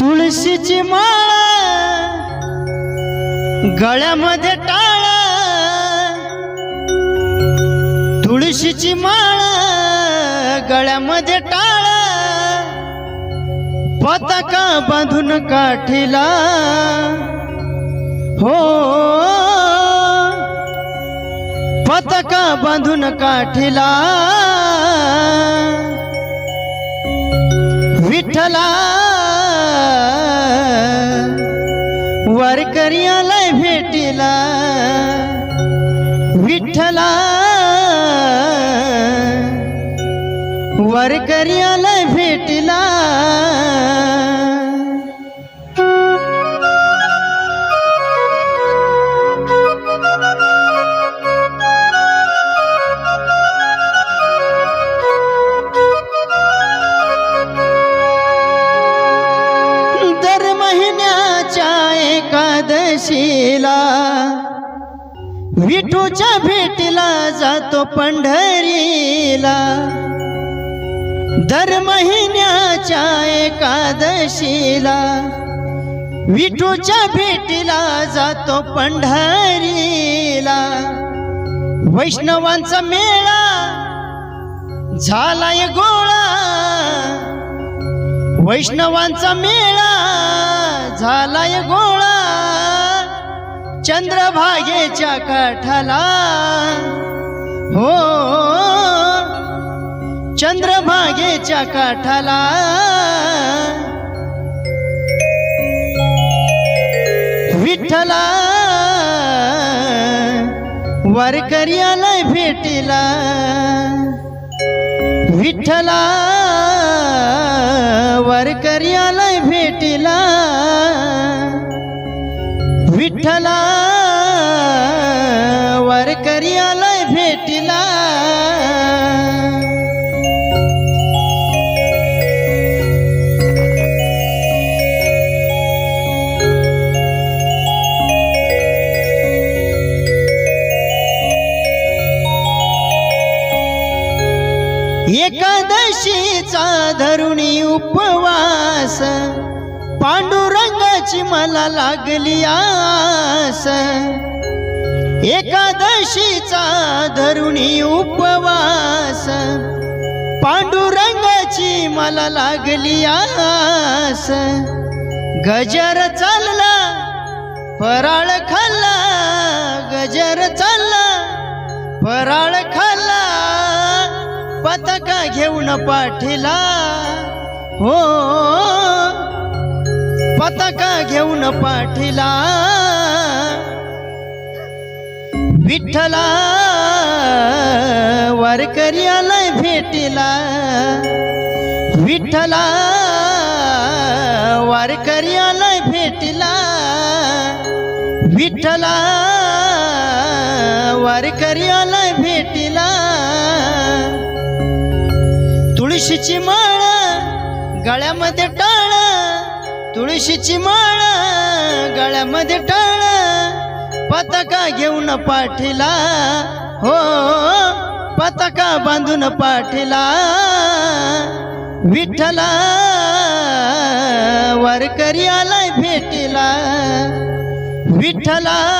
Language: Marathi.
तुळशीची माळ गळ्यामध्ये टाळ. तुळशीची माळ गळ्यामध्ये टाळ. पताका बांधून काठीला. हो मस्तका बांधून काठीला. विठ्ठला. वारकरी आलाय भेटीला. विठ्ठला. वारकरी आलाय शिला. विठूच्या भेटीला जातो पंढरीला. दर महिन्याच्या एकादशीला. विठूच्या भेटीला जातो पंढरीला. वैष्णवांचा मेळा झालाय गोळा. वैष्णवांचा मेळा झालाय गोळा. चंद्रभागेच्या काठाला. हो चंद्रभागेच्या काठाला. विठ्ठला वारकरी आलाय भेटीला. विठ्ठला वारकरी आलाय भेटीला. विठ्ठला वारकरी आलाय भेटीला. एकादशीचा धरुणी उपवास. पांडुरंगाची मला लागली आस. एकादशीचा धरुणी उपवास. पांडुरंगाची मला लागली आस. गजर चालला फराळ खाल्ला गजर चालला फराळ खाल्ला पताका घेऊन पाठीला. हो पताका घेऊन पाठीला. विठ्ठला वारकरी आलाय भेटीला. विठ्ठला वारकरी आलाय भेटीला. विठ्ठला वारकरी आलाय भेटीला. तुळशीची माळ गळ्यामध्ये टाळ. तुळशीची माळ गळ्यामध्ये टाळ पताका घेऊन पाठीला. हो पताका बांधून पाठीला. विठ्ठला वारकरी आलाय भेटीला. विठ्ठला आलाय भेटीला विठ्ठला